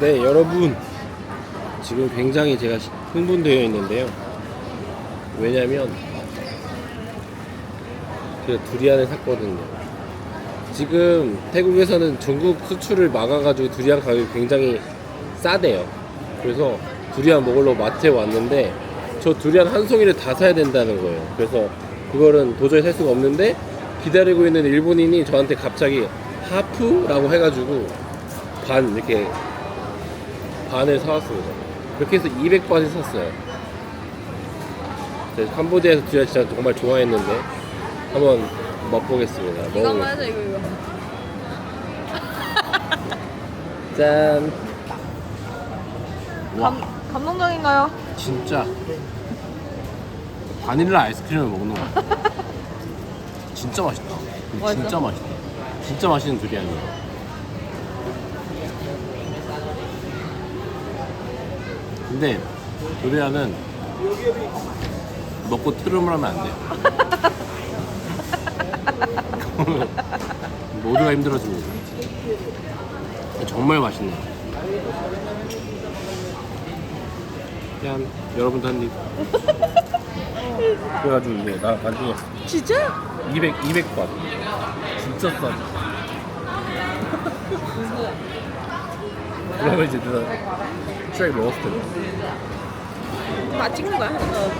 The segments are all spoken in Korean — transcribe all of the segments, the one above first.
네, 여러분. 지금 굉장히 제가 시- 흥분되어 있는데요. 왜냐면 제가 두리안을 샀거든요. 지금 태국에서는 중국 수출을 막아가지고 두리안 가격이 굉장히 싸대요. 그래서 두리안 먹으러 마트에 왔는데 저 두리안 한 송이를 다 사야 된다는 거예요. 그래서 그거는 도저히 살 수가 없는데 기다리고 있는 일본인이 저한테 갑자기 하프라고 해가지고 반 이렇게 반을 사왔습니다. 그렇게 해서 200바트 샀어요. 캄보디아에서 두리안 진짜 정말 좋아했는데 한번 맛보겠습니다. 이거 먹어보겠습니다. 한번 해줘 이거 이거. 짠. 와, 감 감동적인가요? 진짜 바닐라 아이스크림을 먹는 거 같아. 진짜 맛있다. 맛있어? 진짜 맛있다. 진짜 맛있는 두리안이야. 근데 두리안은 먹고 트름을 하면 안 돼. 모두가 힘들어집니다. 정말 맛있네. 짠. 여러분도 한 입. 그래가지고 이제 나 나중에 진짜? 200 200번. 진짜 싸. 그러면 이제 내가 먹었을 텐데. 다 찍는 거야? 어.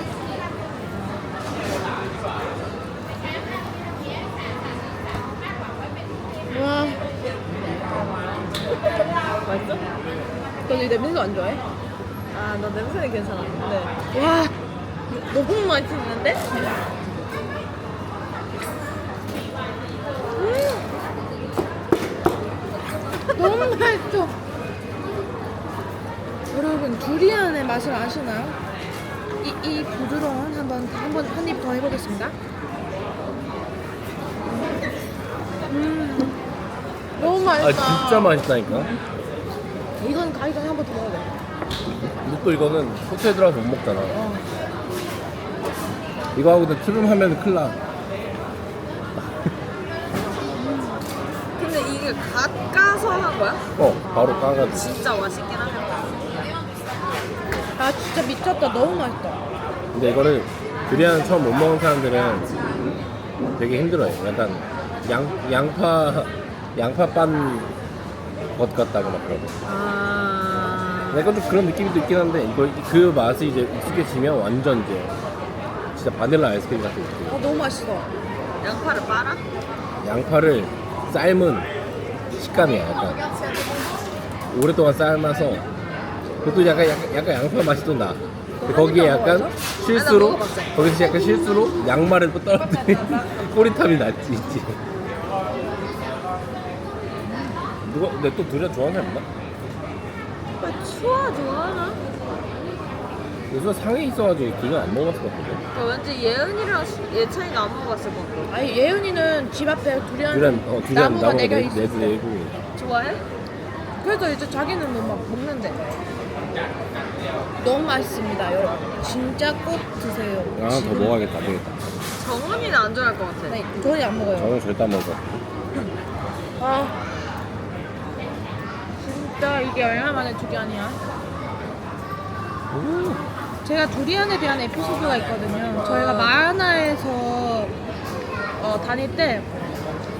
와. 맛있어? 너이 냄새도 안 좋아해? 아, 나 냄새는 괜찮아. 네. 와, 너무 맛있는데? 음. 너무 맛있어. 여러분 두리안의 맛을 아시나요? 이, 이 부드러운 한번 한번 한 입 더 해보겠습니다. 음, 너무 아 맛있다. 진짜 맛있다니까. 이건 가기 전에 한번 더 먹어야 돼. 근데 또 이거는 호텔 들어가서 못 먹잖아. 어. 이거 하고도 트름 하면 큰일 나. 근데 이게 갓 까서 한 거야? 어 바로 까가지고. 진짜 맛있긴. 아 진짜 미쳤다 너무 맛있다 근데 이거를 두리안 처음 못 먹은 사람들은 되게 힘들어요. 약간 양 양파 양파빵 것 같다고 막 그러고. 아. 약간 좀 그런 느낌도 있긴 한데 이거 그 맛이 이제 익숙해지면 완전 이제 진짜 바닐라 아이스크림 같은 느낌. 아 너무 맛있어 양파를 빨아? 양파를 삶은 식감이야. 약간 오랫동안 삶아서 그것도 약간 약간, 약간 양파 맛이 또 나. 거기에 약간 실수로. 거기서 약간 실수로 양말을 또 떨어뜨린 꼬리탐이 났지 있지. 누가 근데 또 두리안 좋아하는 사람 있나? 아, 추워 좋아하나? 요즘 상해 있어가지고 그거 안 먹었을 것 같거든. 저 왠지 예은이랑 예찬이가 안 먹어봤을 것 같아. 아니 예은이는 집 앞에 두리안 두리안 어 나무가 나무가 내, 있어 내도 내고 좋아해? 그래서 이제 자기는 뭐 막 먹는데 너무 맛있습니다 여러분 진짜 꼭 드세요 아더 먹어야겠다 안 되겠다. 정은이는 안 좋아할 것 같아. 네, 저는 안 먹어요 저는 절대 안 먹어. 아 진짜 이게 얼마 만에 두리안이야 제가 두리안에 대한 에피소드가 있거든요. 저희가 마하나에서 어, 다닐 때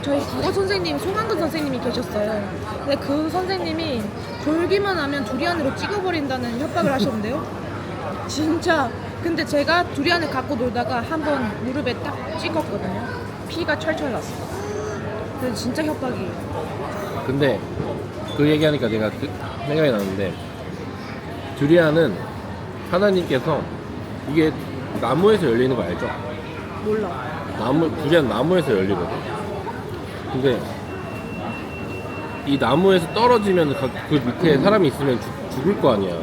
저희 국어 선생님 송한근 선생님이 계셨어요. 근데 그 선생님이 졸기만 하면 두리안으로 찍어버린다는 협박을 하셨는데요. 진짜. 근데 제가 두리안을 갖고 놀다가 한 번 무릎에 딱 찍었거든요. 피가 철철 났어요. 그래서 진짜 협박이에요. 근데 그 얘기하니까 내가 그 생각이 나는데 두리안은 하나님께서 이게 나무에서 열리는 거 알죠? 몰라. 나무 두리안 나무에서 열리거든. 근데 이 나무에서 떨어지면 그, 그 밑에 사람이 있으면 죽, 죽을 거 아니야.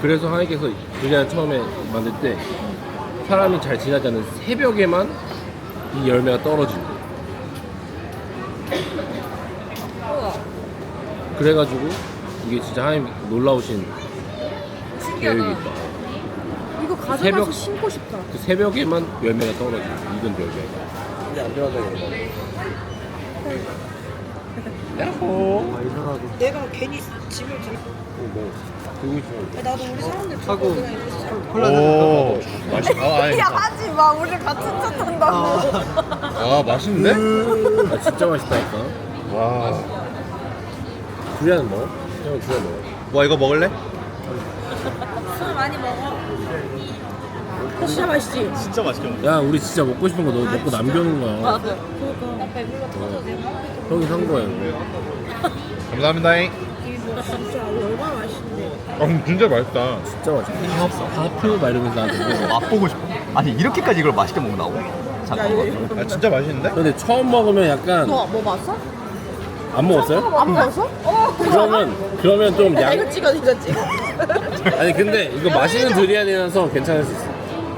그래서 하나님께서 두리안 처음에 만들 때 사람이 잘 지나지 않는 새벽에만 이 열매가 떨어진대. 우와. 그래가지고 이게 진짜 하나님 놀라우신 계획이 신기하다. 있다. 이거 가져가서 새벽- 신고 싶다. 그 새벽에만 열매가 떨어져. 익은 열매가. 이게 안 들어가서 그런 야호. 내가 괜히 짐을 들 어, 뭐 들고 있어. 나도 우리 사람들 하고. 그냥 살오 맛있 아 아니 야 하지 마 우리 같은 차 탄다고 아 맛있는데? 아, 진짜 맛있다니까. 와. 두리안 먹어? 형 두리안 먹어. 와 이거 먹을래? 술 많이 먹어 진짜 맛있지? 진짜 맛있게 먹어. 야 우리 진짜 먹고 싶은 거 너 먹고 남겨놓은 거야. 맞아 터져 내가 형이 산 거야. 감사합니다. 진짜 얼마나 맛있는데 어 진짜 맛있다. 진짜 맛있어. 하프 막 이러면서 나한테. 맛보고 싶어. 아니 이렇게까지 이걸 맛있게 먹는다고? 잠깐만. 아 진짜 맛있는데? 근데 처음 먹으면 약간 너 뭐 봤어? 안 먹었어요? 안 봤어? 어 그러면 그러면 좀 야, 양. 이거 찍어 이거 찍어 아니 근데 이거 맛있는 두리안이라서 괜찮을 수 있어.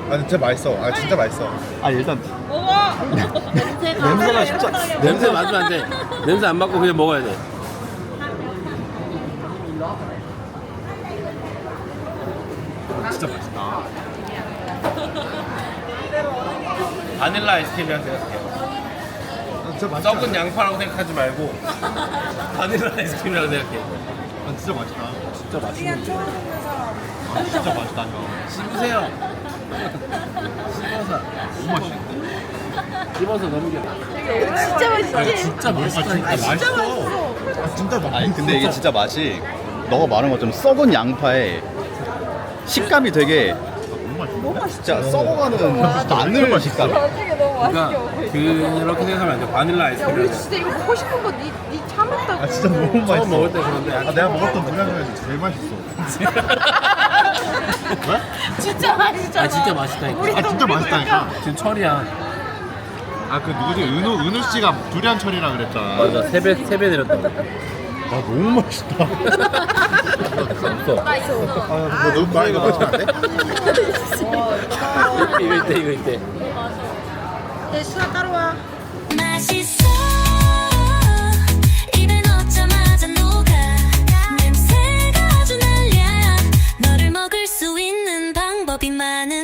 아 진짜 맛있어. 아 진짜 맛있어. 아 일단 냄새가 냄새가 진짜 냄새 맡으면 안 돼. 냄새 안 맡고 그냥 먹어야 돼. 진짜 맛있다. 바닐라 아이스크림이라고 생각해요. 아, 진짜 맛있다. 썩은 양파라고 생각하지 말고 바닐라 아이스크림이라고 생각해. 아 진짜 맛있다. 진짜 맛있는데. 아 진짜 맛있다 형. 씹으세요. 씹어서. 너무 맛있는데? 씹어서 넘겨. 진짜 맛있지? 진짜 맛있다니까. 맛있어. 아 진짜 맛있어. 아니 근데 이게 진짜 맛이 너가 말한 것처럼 썩은 양파에 식감이 되게 너무 맛있어. 진짜 썩어가는 마늘 식감. 어떻게 너무 맛있게 그러니까 있어 그렇게 생각하면 안 돼. 바닐라 야 아이스크림. 우리 진짜 이거 먹고 싶은 거 니 니 참았다고 아 진짜 너무 맛있어. 처음 먹을 때 그런데 아 내가 먹었던 중에서 제일 맛있어. 진짜 맛있잖아 아 진짜 맛있다니까. 아 진짜 맛있다니까. 지금 철이야. 아 그 누구지 은우 은우 씨가 두리안 철이라 그랬잖아. 맞아 세배 세배 내렸다고. 아 너무 맛있다. 없어. 아 너무 나 이거 맛있안 돼? 이거 이때 이거 이때. 내 수아 따로 와 맛있어 많은